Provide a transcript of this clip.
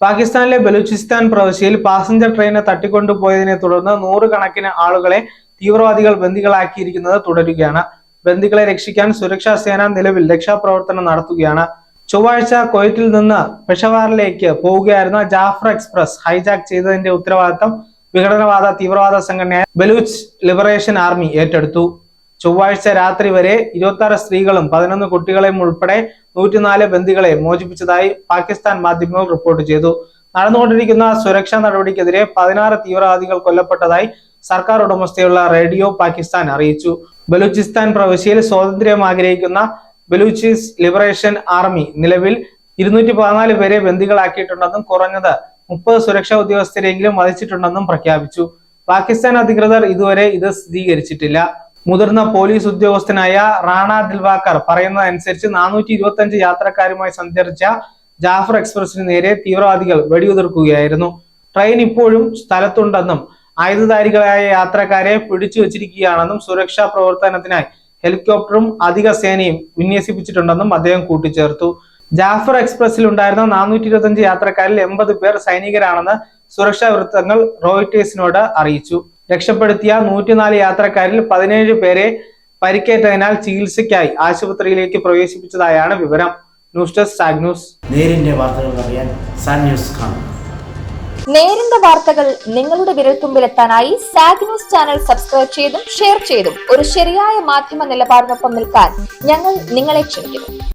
പാകിസ്ഥാനിലെ ബലൂചിസ്ഥാൻ പ്രവിശ്യയിൽ പാസഞ്ചർ ട്രെയിനെ തട്ടിക്കൊണ്ടുപോയതിനെ തുടർന്ന് നൂറുകണക്കിന് ആളുകളെ തീവ്രവാദികൾ ബന്ദികളാക്കിയിരിക്കുന്നത് തുടരുകയാണ്. ബന്ദികളെ രക്ഷിക്കാൻ സുരക്ഷാ സേന നിലവിൽ രക്ഷാപ്രവർത്തനം നടത്തുകയാണ്. ചൊവ്വാഴ്ച കൊയ്റ്റിൽ നിന്ന് പെഷവാറിലേക്ക് പോവുകയായിരുന്ന ജാഫർ എക്സ്പ്രസ് ഹൈജാക്ക് ചെയ്തതിന്റെ ഉത്തരവാദിത്തം വിഘടനവാദ തീവ്രവാദ സംഘടനയായ ബലൂച്ച് ലിബറേഷൻ ആർമി ഏറ്റെടുത്തു. ചൊവ്വാഴ്ച രാത്രി വരെ ഇരുപത്തി സ്ത്രീകളും പതിനൊന്ന് കുട്ടികളെയും ഉൾപ്പെടെ നൂറ്റിനാല് ബന്ദികളെ മോചിപ്പിച്ചതായി പാകിസ്ഥാൻ മാധ്യമങ്ങൾ റിപ്പോർട്ട് ചെയ്തു. നടന്നുകൊണ്ടിരിക്കുന്ന സുരക്ഷാ നടപടിക്കെതിരെ പതിനാറ് തീവ്രവാദികൾ കൊല്ലപ്പെട്ടതായി സർക്കാർ ഉടമസ്ഥയുള്ള റേഡിയോ പാകിസ്ഥാൻ അറിയിച്ചു. ബലൂചിസ്ഥാൻ പ്രവിശ്യയിൽ സ്വാതന്ത്ര്യം ആഗ്രഹിക്കുന്ന ബലൂചിസ് ലിബറേഷൻ ആർമി നിലവിൽ ഇരുന്നൂറ്റി പതിനാല് പേരെ ബന്ദികളാക്കിയിട്ടുണ്ടെന്നും കുറഞ്ഞത് മുപ്പത് സുരക്ഷാ ഉദ്യോഗസ്ഥരെങ്കിലും വധിച്ചിട്ടുണ്ടെന്നും പ്രഖ്യാപിച്ചു. പാകിസ്ഥാൻ അധികൃതർ ഇതുവരെ ഇത് സ്ഥിരീകരിച്ചിട്ടില്ല. മുതിർന്ന പോലീസ് ഉദ്യോഗസ്ഥനായ റാണ ദിൽവാക്കർ പറയുന്നതനുസരിച്ച് നാനൂറ്റി ഇരുപത്തി അഞ്ച് യാത്രക്കാരുമായി സഞ്ചരിച്ച ജാഫർ എക്സ്പ്രസിന് നേരെ തീവ്രവാദികൾ വെടിയുതിർക്കുകയായിരുന്നു. ട്രെയിൻ ഇപ്പോഴും സ്ഥലത്തുണ്ടെന്നും ആയുധധാരികളായ യാത്രക്കാരെ പിടിച്ചു വച്ചിരിക്കുകയാണെന്നും സുരക്ഷാ പ്രവർത്തനത്തിനായി ഹെലികോപ്റ്ററും അധിക സേനയും വിന്യസിപ്പിച്ചിട്ടുണ്ടെന്നും അദ്ദേഹം കൂട്ടിച്ചേർത്തു. ജാഫർ എക്സ്പ്രസിൽ ഉണ്ടായിരുന്ന നാനൂറ്റി ഇരുപത്തഞ്ച് യാത്രക്കാരിൽ എൺപത് പേർ സൈനികരാണെന്ന് സുരക്ഷാ വൃത്തങ്ങൾ റോയിറ്റേഴ്സിനോട് അറിയിച്ചു. രക്ഷപ്പെടുത്തിയ നൂറ്റിനാല് യാത്രക്കാരിൽ പതിനേഴ് പേരെ പരിക്കേറ്റതിനാൽ ചികിത്സയ്ക്കായി ആശുപത്രിയിലേക്ക് പ്രവേശിപ്പിച്ചതായാണ് വിവരം. News desk Saag news. നേരിന്റെ വാർത്തകൾ അറിയാൻ സാൻ ന്യൂസ് കാണും. നേരിന്റെ വാർത്തകൾ നിങ്ങളുടെ വിരൽത്തുമ്പിലെത്താനായി സാഗ് ന്യൂസ് ചാനൽ സബ്സ്ക്രൈബ് ചെയ്തും ഷെയർ ചെയ്തും ഒരു ശരിയായ മാധ്യമ നിലപാടിനൊപ്പം നിൽക്കാൻ ഞങ്ങൾ നിങ്ങളെ ക്ഷണിക്കുന്നു.